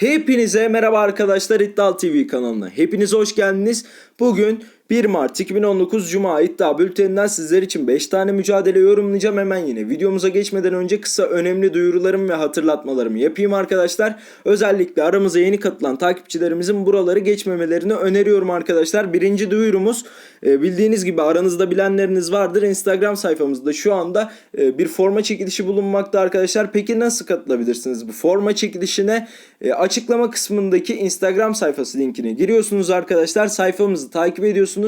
Hepinize merhaba arkadaşlar İddial TV kanalına. Hepiniz hoş geldiniz. Bugün 1 Mart 2019 Cuma iddia bülteninden sizler için 5 tane mücadele yorumlayacağım hemen yine. Videomuza geçmeden önce kısa önemli duyurularımı ve hatırlatmalarımı yapayım arkadaşlar. Özellikle aramıza yeni katılan takipçilerimizin buraları geçmemelerini öneriyorum arkadaşlar. Birinci duyurumuz e, bildiğiniz gibi aranızda bilenleriniz vardır. Instagram sayfamızda şu anda e, bir forma çekilişi bulunmakta arkadaşlar. Peki nasıl katılabilirsiniz bu forma çekilişine? E, açıklama kısmındaki Instagram sayfası linkine giriyorsunuz arkadaşlar. Sayfamızı takip ediyorsunuz.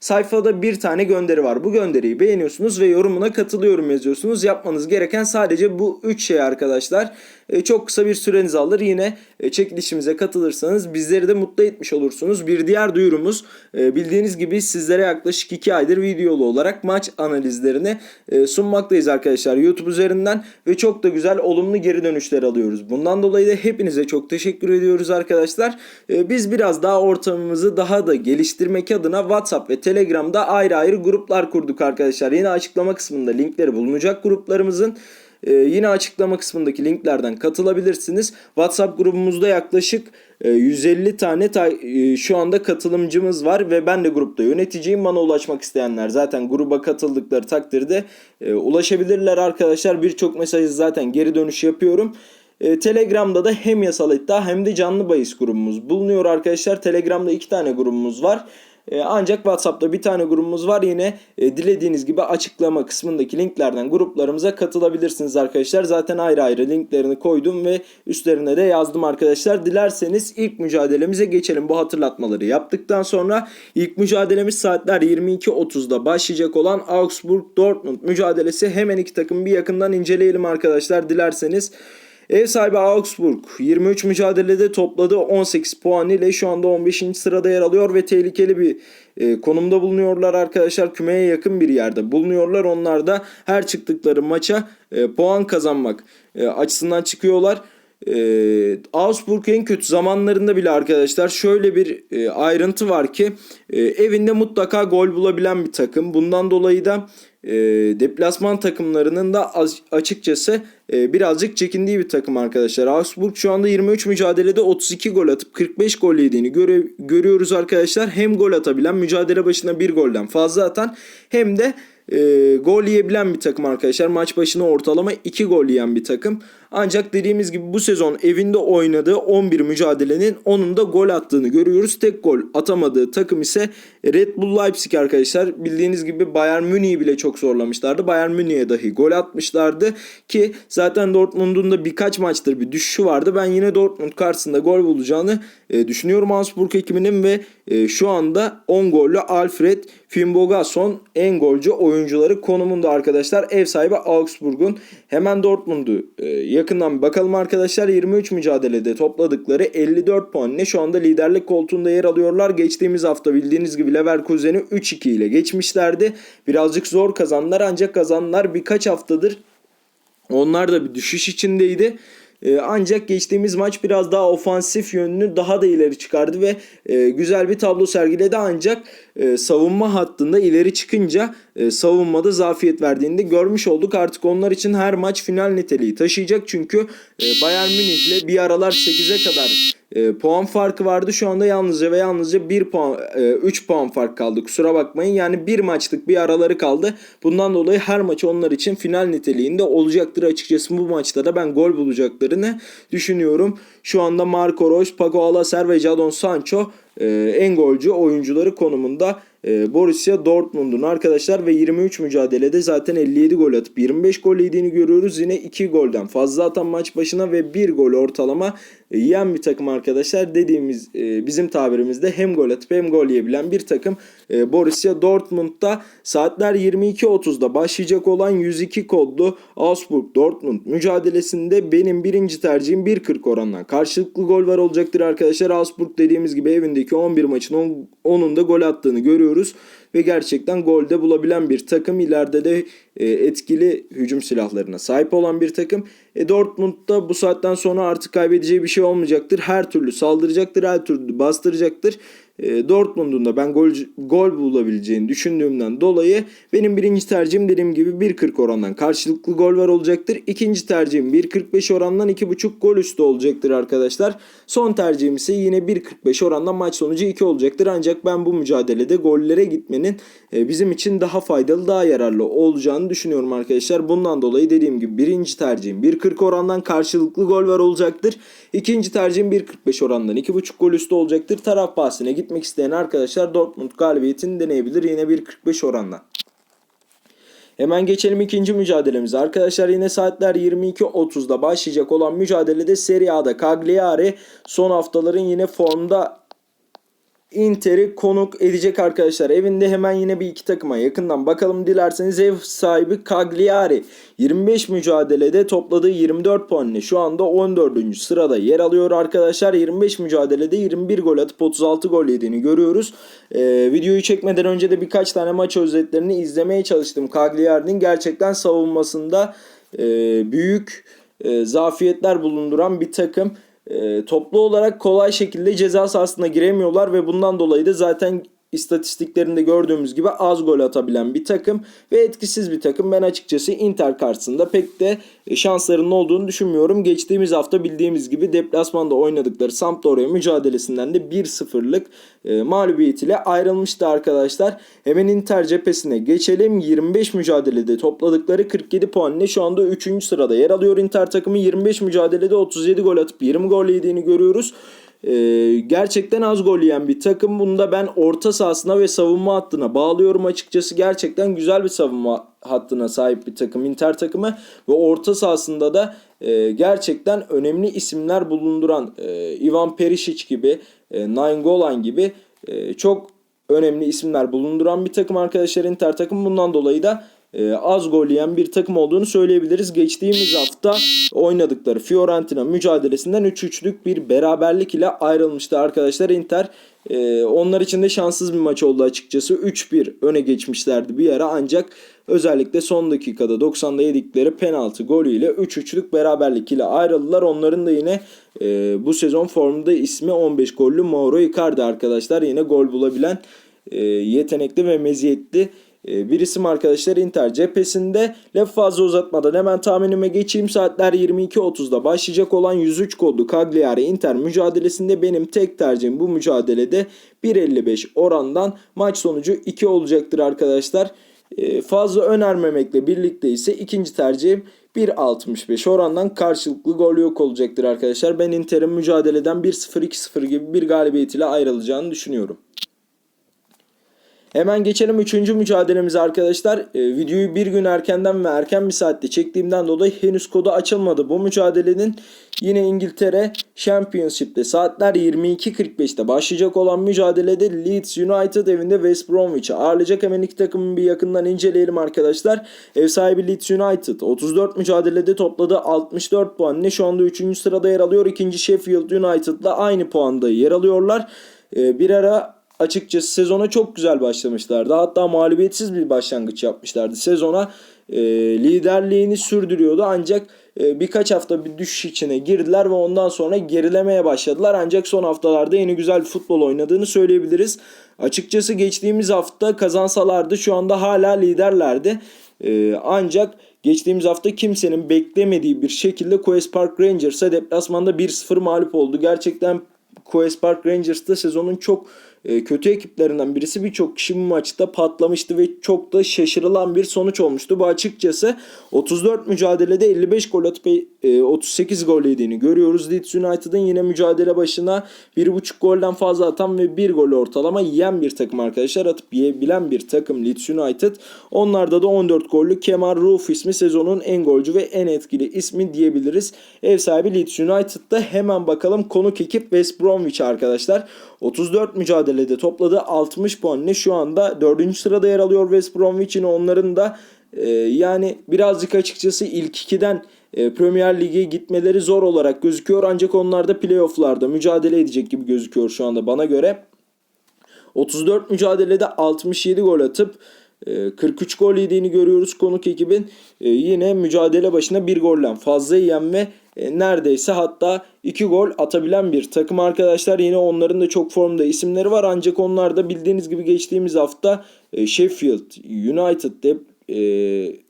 Sayfada bir tane gönderi var. Bu gönderiyi beğeniyorsunuz ve yorumuna katılıyorum yazıyorsunuz. Yapmanız gereken sadece bu 3 şey arkadaşlar. E, çok kısa bir süreniz alır. Yine e, çekilişimize katılırsanız bizleri de mutlu etmiş olursunuz. Bir diğer duyurumuz e, bildiğiniz gibi sizlere yaklaşık 2 aydır videolu olarak maç analizlerini sunmaktayız arkadaşlar YouTube üzerinden ve çok da güzel olumlu geri dönüşler alıyoruz. Bundan dolayı da hepinize çok teşekkür ediyoruz arkadaşlar. Biz biraz daha ortamımızı daha da geliştirmek adına WhatsApp ve Telegram'da ayrı ayrı gruplar kurduk arkadaşlar. Yine açıklama kısmında linkleri bulunacak gruplarımızın. Ee, yine açıklama kısmındaki linklerden katılabilirsiniz. WhatsApp grubumuzda yaklaşık e, 150 tane ta- e, şu anda katılımcımız var ve ben de grupta yöneticiyim. Bana ulaşmak isteyenler zaten gruba katıldıkları takdirde e, ulaşabilirler arkadaşlar. Birçok mesajı zaten geri dönüş yapıyorum. E, Telegram'da da hem yasal iddia hem de canlı bahis grubumuz bulunuyor arkadaşlar. Telegram'da iki tane grubumuz var. E, Ancak WhatsApp'ta bir tane grubumuz var. Yine e, dilediğiniz gibi açıklama kısmındaki linklerden gruplarımıza katılabilirsiniz arkadaşlar. Zaten ayrı ayrı linklerini koydum ve üstlerine de yazdım arkadaşlar. Dilerseniz ilk mücadelemize geçelim. Bu hatırlatmaları yaptıktan sonra ilk mücadelemiz saatler 22.30'da başlayacak olan Augsburg-Dortmund mücadelesi. Hemen iki takımı bir yakından inceleyelim arkadaşlar dilerseniz. Ev sahibi Augsburg 23 mücadelede topladığı 18 puan ile şu anda 15. sırada yer alıyor ve tehlikeli bir e, konumda bulunuyorlar arkadaşlar. Kümeye yakın bir yerde bulunuyorlar. Onlar da her çıktıkları maça e, puan kazanmak e, açısından çıkıyorlar. E, Augsburg en kötü zamanlarında bile arkadaşlar şöyle bir e, ayrıntı var ki e, evinde mutlaka gol bulabilen bir takım. Bundan dolayı da e, deplasman takımlarının da az, açıkçası e, birazcık çekindiği bir takım arkadaşlar. Augsburg şu anda 23 mücadelede 32 gol atıp 45 gol yediğini göre, görüyoruz arkadaşlar. Hem gol atabilen mücadele başına bir golden fazla atan hem de e, gol yiyebilen bir takım arkadaşlar. Maç başına ortalama 2 gol yiyen bir takım. Ancak dediğimiz gibi bu sezon evinde oynadığı 11 mücadelenin onun da gol attığını görüyoruz. Tek gol atamadığı takım ise Red Bull Leipzig arkadaşlar. Bildiğiniz gibi Bayern Münih'i bile çok zorlamışlardı. Bayern Münih'e dahi gol atmışlardı ki zaten Dortmund'un da birkaç maçtır bir düşüşü vardı. Ben yine Dortmund karşısında gol bulacağını e, düşünüyorum Augsburg ekibinin ve e, şu anda 10 gollü Alfred Finnbogason en golcü oyuncuları konumunda arkadaşlar. Ev sahibi Augsburg'un hemen Dortmund'u e, yakından bir bakalım arkadaşlar. 23 mücadelede topladıkları 54 puan ile şu anda liderlik koltuğunda yer alıyorlar. Geçtiğimiz hafta bildiğiniz gibi Leverkusen'i 3-2 ile geçmişlerdi. Birazcık zor kazandılar ancak kazanlar birkaç haftadır onlar da bir düşüş içindeydi. Ee, ancak geçtiğimiz maç biraz daha ofansif yönünü daha da ileri çıkardı ve e, güzel bir tablo sergiledi ancak e, savunma hattında ileri çıkınca e, savunmada zafiyet verdiğini de görmüş olduk. Artık onlar için her maç final niteliği taşıyacak çünkü e, Bayern Münih ile bir aralar 8'e kadar e, puan farkı vardı. Şu anda yalnızca ve yalnızca 1 puan e, 3 puan fark kaldı. Kusura bakmayın. Yani bir maçlık bir araları kaldı. Bundan dolayı her maç onlar için final niteliğinde olacaktır açıkçası. Bu maçta da ben gol bulacaklarını düşünüyorum. Şu anda Marco Reus, Paco Alcacer ve Jadon Sancho e, en golcü oyuncuları konumunda e, Borussia Dortmund'un arkadaşlar ve 23 mücadelede zaten 57 gol atıp 25 gol yediğini görüyoruz. Yine 2 golden fazla atan maç başına ve 1 gol ortalama yiyen bir takım arkadaşlar. Dediğimiz e, bizim tabirimizde hem gol atıp hem gol yiyebilen bir takım e, Borussia Dortmund'da saatler 22.30'da başlayacak olan 102 kodlu Augsburg Dortmund mücadelesinde benim birinci tercihim 1.40 oranla karşılıklı gol var olacaktır arkadaşlar. Augsburg dediğimiz gibi evindeki 11 maçın 10, 10'unda gol attığını görüyoruz ve gerçekten golde bulabilen bir takım. İleride de e, etkili hücum silahlarına sahip olan bir takım. E, Dortmund'da bu saatten sonra artık kaybedeceği bir şey olmayacaktır. Her türlü saldıracaktır, her türlü bastıracaktır. E, Dortmund'un da ben gol, gol bulabileceğini düşündüğümden dolayı benim birinci tercihim dediğim gibi 1.40 orandan karşılıklı gol var olacaktır. İkinci tercihim 1.45 orandan 2.5 gol üstü olacaktır arkadaşlar. Son tercihim ise yine 1.45 orandan maç sonucu 2 olacaktır. Ancak ben bu mücadelede gollere gitmenin e, bizim için daha faydalı daha yararlı olacağını düşünüyorum arkadaşlar. Bundan dolayı dediğim gibi birinci tercihim 1.40 orandan karşılıklı gol var olacaktır. İkinci tercihim 1.45 orandan 2.5 gol üstü olacaktır. Taraf bahsine gitmek isteyen arkadaşlar Dortmund galibiyetini deneyebilir yine 1.45 orandan. Hemen geçelim ikinci mücadelemize. Arkadaşlar yine saatler 22.30'da başlayacak olan mücadelede Serie A'da Cagliari son haftaların yine formda Inter'i konuk edecek arkadaşlar. Evinde hemen yine bir iki takıma yakından bakalım dilerseniz ev sahibi Cagliari 25 mücadelede topladığı 24 puanla şu anda 14. sırada yer alıyor arkadaşlar. 25 mücadelede 21 gol atıp 36 gol yediğini görüyoruz. Ee, videoyu çekmeden önce de birkaç tane maç özetlerini izlemeye çalıştım. Cagliari'nin gerçekten savunmasında e, büyük e, zafiyetler bulunduran bir takım. E, toplu olarak kolay şekilde ceza sahasına giremiyorlar ve bundan dolayı da zaten istatistiklerinde gördüğümüz gibi az gol atabilen bir takım ve etkisiz bir takım. Ben açıkçası Inter karşısında pek de e, şanslarının olduğunu düşünmüyorum. Geçtiğimiz hafta bildiğimiz gibi deplasmanda oynadıkları Sampdoria mücadelesinden de 1-0'lık e, mağlubiyet ile ayrılmıştı arkadaşlar. Hemen Inter cephesine geçelim. 25 mücadelede topladıkları 47 puan ile şu anda 3. sırada yer alıyor Inter takımı. 25 mücadelede 37 gol atıp 20 gol yediğini görüyoruz. Ee, gerçekten az gol yiyen bir takım. Bunu da ben orta sahasına ve savunma hattına bağlıyorum açıkçası. Gerçekten güzel bir savunma hattına sahip bir takım Inter takımı ve orta sahasında da e, gerçekten önemli isimler bulunduran e, Ivan Perisic gibi, e, Nainggolan gibi e, çok önemli isimler bulunduran bir takım arkadaşlar Inter takım. Bundan dolayı da e, az gol yiyen bir takım olduğunu söyleyebiliriz. Geçtiğimiz hafta oynadıkları Fiorentina mücadelesinden 3-3'lük bir beraberlik ile ayrılmıştı arkadaşlar Inter. E, onlar için de şanssız bir maç oldu açıkçası. 3-1 öne geçmişlerdi bir ara ancak özellikle son dakikada 90'da yedikleri penaltı golüyle 3-3'lük beraberlik ile ayrıldılar. Onların da yine e, bu sezon formda ismi 15 gollü Mauro Icardi arkadaşlar. Yine gol bulabilen e, yetenekli ve meziyetli bir isim arkadaşlar Inter cephesinde. Laf fazla uzatmadan hemen tahminime geçeyim. Saatler 22.30'da başlayacak olan 103 kodlu Cagliari Inter mücadelesinde benim tek tercihim bu mücadelede 1.55 orandan maç sonucu 2 olacaktır arkadaşlar. E, fazla önermemekle birlikte ise ikinci tercihim 1.65 orandan karşılıklı gol yok olacaktır arkadaşlar. Ben Inter'in mücadeleden 1-0-2-0 gibi bir galibiyetiyle ayrılacağını düşünüyorum. Hemen geçelim 3. mücadelemize arkadaşlar. E, videoyu bir gün erkenden ve erken bir saatte çektiğimden dolayı henüz kodu açılmadı. Bu mücadelenin yine İngiltere Championship'te saatler 22.45'te başlayacak olan mücadelede Leeds United evinde West Bromwich'i ağırlayacak. Hemen iki takımın bir yakından inceleyelim arkadaşlar. Ev sahibi Leeds United 34 mücadelede topladı 64 puan. Ne şu anda 3. sırada yer alıyor. İkinci Sheffield United'la aynı puanda yer alıyorlar. E, bir ara açıkçası sezona çok güzel başlamışlardı. Hatta mağlubiyetsiz bir başlangıç yapmışlardı. Sezona e, liderliğini sürdürüyordu ancak e, birkaç hafta bir düşüş içine girdiler ve ondan sonra gerilemeye başladılar. Ancak son haftalarda yeni güzel futbol oynadığını söyleyebiliriz. Açıkçası geçtiğimiz hafta kazansalardı şu anda hala liderlerdi. E, ancak geçtiğimiz hafta kimsenin beklemediği bir şekilde Queen's Park Rangers'a deplasmanda 1-0 mağlup oldu. Gerçekten Queen's Park Rangers'ta sezonun çok e, kötü ekiplerinden birisi birçok kişi bu maçta patlamıştı ve çok da şaşırılan bir sonuç olmuştu. Bu açıkçası 34 mücadelede 55 gol atıp 38 e, gol yediğini görüyoruz. Leeds United'ın yine mücadele başına 1.5 golden fazla atan ve 1 gol ortalama yiyen bir takım arkadaşlar. Atıp yiyebilen bir takım Leeds United. Onlarda da 14 gollü Kemar Roof ismi sezonun en golcü ve en etkili ismi diyebiliriz. Ev sahibi Leeds United'da hemen bakalım konuk ekip West Bromwich arkadaşlar. 34 mücadelede topladı 60 puan ne şu anda 4. sırada yer alıyor West Bromwich yine onların da e, yani birazcık açıkçası ilk ikiden e, Premier Lig'e gitmeleri zor olarak gözüküyor ancak onlar da playofflarda mücadele edecek gibi gözüküyor şu anda bana göre. 34 mücadelede 67 gol atıp 43 e, gol yediğini görüyoruz konuk ekibin. E, yine mücadele başına bir golden fazla yiyen ve neredeyse hatta 2 gol atabilen bir takım arkadaşlar. Yine onların da çok formda isimleri var ancak onlar da bildiğiniz gibi geçtiğimiz hafta e, Sheffield United'de e,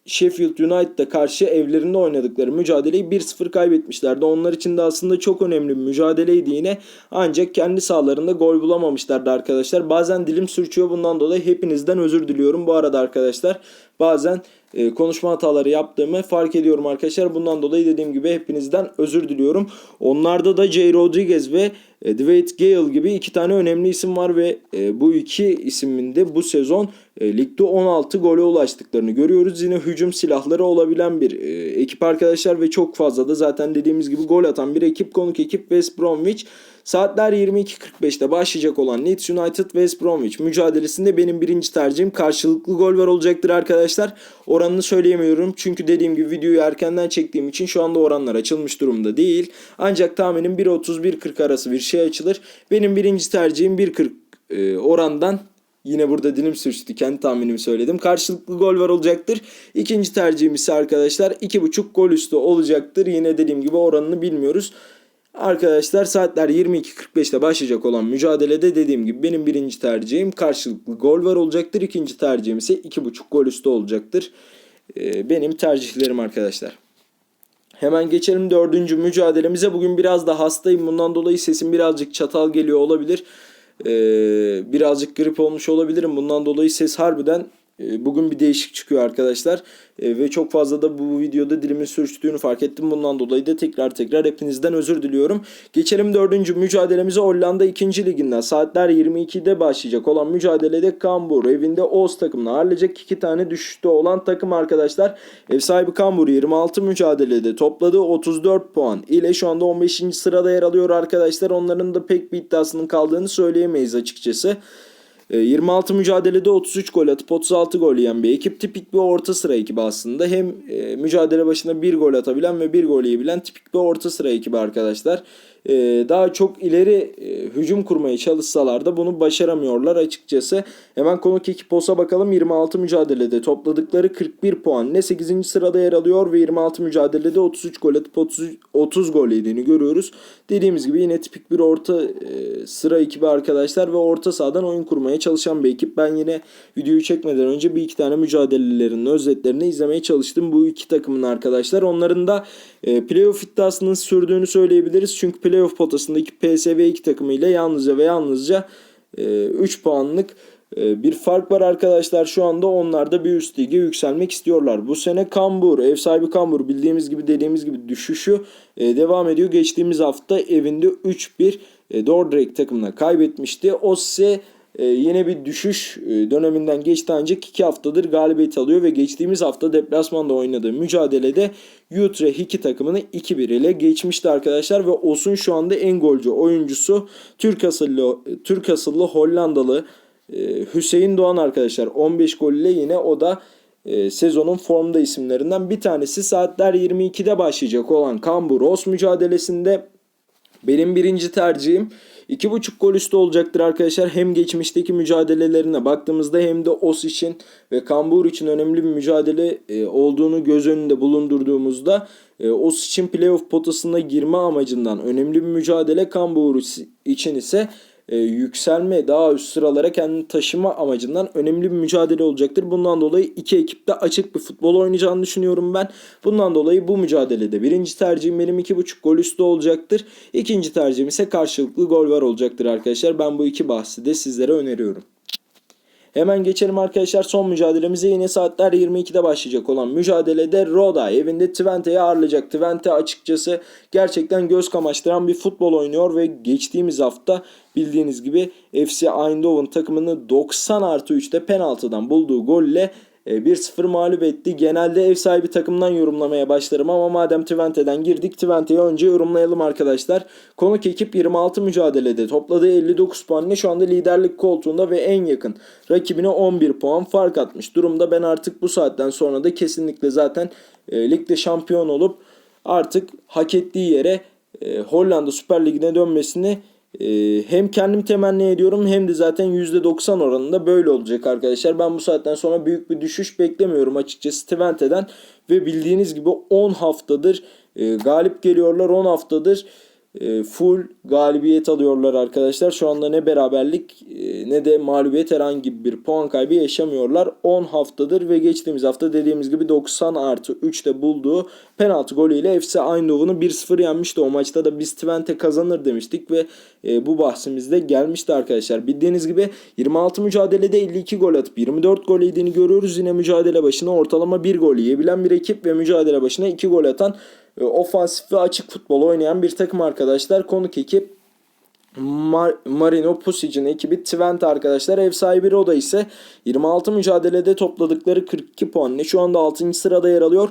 Sheffield United'a karşı evlerinde oynadıkları mücadeleyi 1-0 kaybetmişlerdi. Onlar için de aslında çok önemli bir mücadeleydi yine. Ancak kendi sahalarında gol bulamamışlardı arkadaşlar. Bazen dilim sürçüyor bundan dolayı hepinizden özür diliyorum. Bu arada arkadaşlar bazen e, konuşma hataları yaptığımı fark ediyorum arkadaşlar. Bundan dolayı dediğim gibi hepinizden özür diliyorum. Onlarda da Jay Rodriguez ve e, Dwight Gale gibi iki tane önemli isim var ve e, bu iki isimin de bu sezon e, ligde 16 gole ulaştıklarını görüyoruz. Yine hücum silahları olabilen bir e, ekip arkadaşlar ve çok fazla da zaten dediğimiz gibi gol atan bir ekip. Konuk ekip West Bromwich. Saatler 22.45'te başlayacak olan Leeds United West Bromwich mücadelesinde benim birinci tercihim karşılıklı gol var olacaktır arkadaşlar. Oranını söyleyemiyorum çünkü dediğim gibi videoyu erkenden çektiğim için şu anda oranlar açılmış durumda değil. Ancak tahminim 1.30-1.40 arası bir şey açılır. Benim birinci tercihim 1.40 e, orandan Yine burada dilim sürçtü. Kendi tahminimi söyledim. Karşılıklı gol var olacaktır. İkinci tercihim ise arkadaşlar 2.5 gol üstü olacaktır. Yine dediğim gibi oranını bilmiyoruz. Arkadaşlar saatler 22.45'te başlayacak olan mücadelede dediğim gibi benim birinci tercihim karşılıklı gol var olacaktır. İkinci tercihim ise 2.5 gol üstü olacaktır. Ee, benim tercihlerim arkadaşlar. Hemen geçelim dördüncü mücadelemize. Bugün biraz da hastayım. Bundan dolayı sesim birazcık çatal geliyor olabilir. Ee, birazcık grip olmuş olabilirim. Bundan dolayı ses harbiden bugün bir değişik çıkıyor arkadaşlar. E, ve çok fazla da bu videoda dilimin sürçtüğünü fark ettim. Bundan dolayı da tekrar tekrar hepinizden özür diliyorum. Geçelim dördüncü mücadelemize Hollanda 2. liginden. Saatler 22'de başlayacak olan mücadelede Kambur evinde Oz takımına ağırlayacak iki tane düşüşte olan takım arkadaşlar. Ev sahibi Kambur 26 mücadelede topladığı 34 puan ile şu anda 15. sırada yer alıyor arkadaşlar. Onların da pek bir iddiasının kaldığını söyleyemeyiz açıkçası. 26 mücadelede 33 gol atıp 36 gol yiyen bir ekip. Tipik bir orta sıra ekibi aslında. Hem e, mücadele başına bir gol atabilen ve bir gol yiyebilen tipik bir orta sıra ekibi arkadaşlar. E, daha çok ileri e, hücum kurmaya çalışsalar da bunu başaramıyorlar açıkçası. Hemen konuk ekip olsa bakalım 26 mücadelede topladıkları 41 puan ne 8. sırada yer alıyor ve 26 mücadelede 33 gol atıp 30, 30 gol yediğini görüyoruz. Dediğimiz gibi yine tipik bir orta e, sıra ekibi arkadaşlar ve orta sahadan oyun kurmaya çalışan bir ekip. Ben yine videoyu çekmeden önce bir iki tane mücadelelerinin özetlerini izlemeye çalıştım. Bu iki takımın arkadaşlar. Onların da e, playoff iddiasının sürdüğünü söyleyebiliriz. Çünkü playoff potasındaki PSV iki takımıyla yalnızca ve yalnızca e, 3 puanlık e, bir fark var arkadaşlar şu anda onlar da bir üst lige yükselmek istiyorlar. Bu sene Kambur, ev sahibi Kambur bildiğimiz gibi dediğimiz gibi düşüşü e, devam ediyor. Geçtiğimiz hafta evinde 3-1 e, Dordrecht takımına kaybetmişti. O ise e, yine bir düşüş e, döneminden geçti ancak 2 haftadır galibiyet alıyor ve geçtiğimiz hafta deplasmanda oynadığı mücadelede Utrecht 2 takımını 2-1 ile geçmişti arkadaşlar ve Os'un şu anda en golcü oyuncusu. Türk asıllı Türk asıllı Hollandalı e, Hüseyin Doğan arkadaşlar. 15 gol ile yine o da e, sezonun formda isimlerinden bir tanesi. Saatler 22'de başlayacak olan Kambur Os mücadelesinde benim birinci tercihim 2.5 gol üstü olacaktır arkadaşlar. Hem geçmişteki mücadelelerine baktığımızda hem de Os için ve Kambur için önemli bir mücadele e, olduğunu göz önünde bulundurduğumuzda e, Os için playoff potasına girme amacından önemli bir mücadele Kambur için ise e, yükselme, daha üst sıralara kendini taşıma amacından önemli bir mücadele olacaktır. Bundan dolayı iki ekip de açık bir futbol oynayacağını düşünüyorum ben. Bundan dolayı bu mücadelede birinci tercihim benim 2.5 gol üstü olacaktır. İkinci tercihim ise karşılıklı gol var olacaktır arkadaşlar. Ben bu iki bahsi de sizlere öneriyorum. Hemen geçelim arkadaşlar son mücadelemize yine saatler 22'de başlayacak olan mücadelede Roda evinde Twente'yi ağırlayacak. Twente açıkçası gerçekten göz kamaştıran bir futbol oynuyor ve geçtiğimiz hafta bildiğiniz gibi FC Eindhoven takımını 90 artı 3'te penaltıdan bulduğu golle 1-0 mağlup etti. Genelde ev sahibi takımdan yorumlamaya başlarım ama madem Twente'den girdik Twente'yi önce yorumlayalım arkadaşlar. Konuk ekip 26 mücadelede topladığı 59 puanla şu anda liderlik koltuğunda ve en yakın rakibine 11 puan fark atmış durumda. Ben artık bu saatten sonra da kesinlikle zaten e, ligde şampiyon olup artık hak ettiği yere e, Hollanda Süper Ligi'ne dönmesini hem kendim temenni ediyorum hem de zaten %90 oranında böyle olacak arkadaşlar. Ben bu saatten sonra büyük bir düşüş beklemiyorum açıkçası Twente'den ve bildiğiniz gibi 10 haftadır e, galip geliyorlar 10 haftadır full galibiyet alıyorlar arkadaşlar. Şu anda ne beraberlik e, ne de mağlubiyet herhangi bir puan kaybı yaşamıyorlar. 10 haftadır ve geçtiğimiz hafta dediğimiz gibi 90 artı 3'te bulduğu penaltı golüyle FC Eindhoven'u 1-0 yenmişti. O maçta da biz Twente kazanır demiştik ve e, bu bahsimizde gelmişti arkadaşlar. Bildiğiniz gibi 26 mücadelede 52 gol atıp 24 gol yediğini görüyoruz. Yine mücadele başına ortalama 1 gol yiyebilen bir ekip ve mücadele başına 2 gol atan e, ofansif ve açık futbol oynayan bir takım arkadaşlar. Konuk ekip Mar- Marino Pusic'in ekibi Twente arkadaşlar. Ev sahibi Roda ise 26 mücadelede topladıkları 42 puanla şu anda 6. sırada yer alıyor.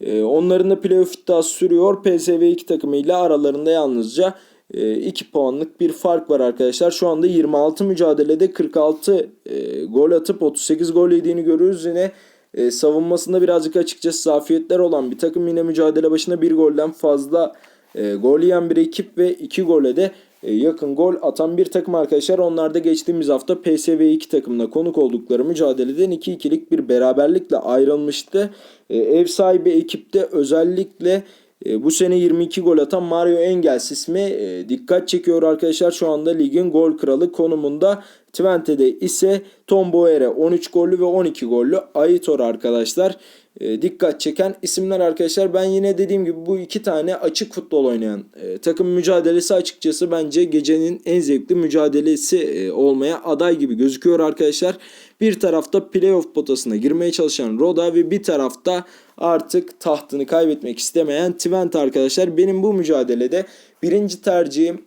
Ee, onların da playoff iddiası sürüyor. PSV 2 takımıyla aralarında yalnızca 2 puanlık bir fark var arkadaşlar. Şu anda 26 mücadelede 46 e, gol atıp 38 gol yediğini görüyoruz. Yine e, savunmasında birazcık açıkçası zafiyetler olan bir takım. Yine mücadele başına bir golden fazla e, gol yiyen bir ekip ve 2 gole de e, yakın gol atan bir takım arkadaşlar. Onlar da geçtiğimiz hafta PSV 2 takımına konuk oldukları mücadeleden 2-2'lik bir beraberlikle ayrılmıştı. E, ev sahibi ekipte özellikle e, bu sene 22 gol atan Mario Engels ismi e, dikkat çekiyor arkadaşlar. Şu anda ligin gol kralı konumunda. Twente'de ise Tom Boere 13 gollü ve 12 gollü Aitor arkadaşlar. E, dikkat çeken isimler arkadaşlar. Ben yine dediğim gibi bu iki tane açık futbol oynayan e, takım mücadelesi açıkçası bence gecenin en zevkli mücadelesi e, olmaya aday gibi gözüküyor arkadaşlar. Bir tarafta playoff potasına girmeye çalışan Roda ve bir tarafta artık tahtını kaybetmek istemeyen Twente arkadaşlar. Benim bu mücadelede birinci tercihim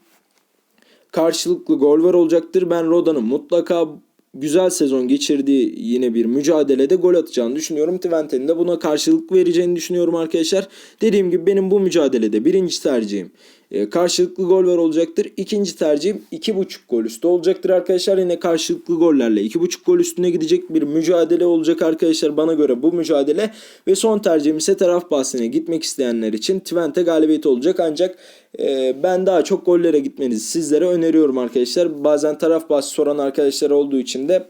karşılıklı gol var olacaktır. Ben Roda'nın mutlaka güzel sezon geçirdiği yine bir mücadelede gol atacağını düşünüyorum. Twente'nin de buna karşılık vereceğini düşünüyorum arkadaşlar. Dediğim gibi benim bu mücadelede birinci tercihim e, karşılıklı gol var olacaktır. İkinci tercihim 2.5 gol üstü olacaktır arkadaşlar. Yine karşılıklı gollerle 2.5 gol üstüne gidecek bir mücadele olacak arkadaşlar bana göre bu mücadele. Ve son tercihim ise taraf bahsine gitmek isteyenler için Twente galibiyeti olacak. Ancak e, ben daha çok gollere gitmenizi sizlere öneriyorum arkadaşlar. Bazen taraf bahsi soran arkadaşlar olduğu için de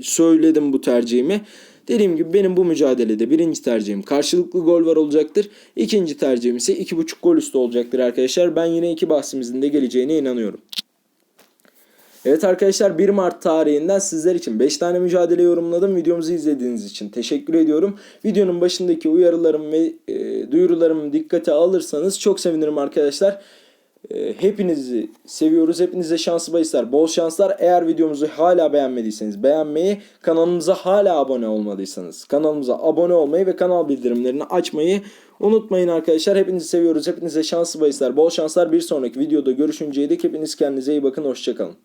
söyledim bu tercihimi. Dediğim gibi benim bu mücadelede birinci tercihim karşılıklı gol var olacaktır. İkinci tercihim ise 2.5 gol üstü olacaktır arkadaşlar. Ben yine iki bahsimizin de geleceğine inanıyorum. Evet arkadaşlar 1 Mart tarihinden sizler için 5 tane mücadele yorumladım. Videomuzu izlediğiniz için teşekkür ediyorum. Videonun başındaki uyarılarım ve e, duyurularımı dikkate alırsanız çok sevinirim arkadaşlar. E, hepinizi seviyoruz. Hepinize şanslı bahisler, bol şanslar. Eğer videomuzu hala beğenmediyseniz beğenmeyi, kanalımıza hala abone olmadıysanız kanalımıza abone olmayı ve kanal bildirimlerini açmayı unutmayın arkadaşlar. Hepinizi seviyoruz. Hepinize şanslı bahisler, bol şanslar. Bir sonraki videoda görüşünceye dek hepiniz kendinize iyi bakın. Hoşçakalın.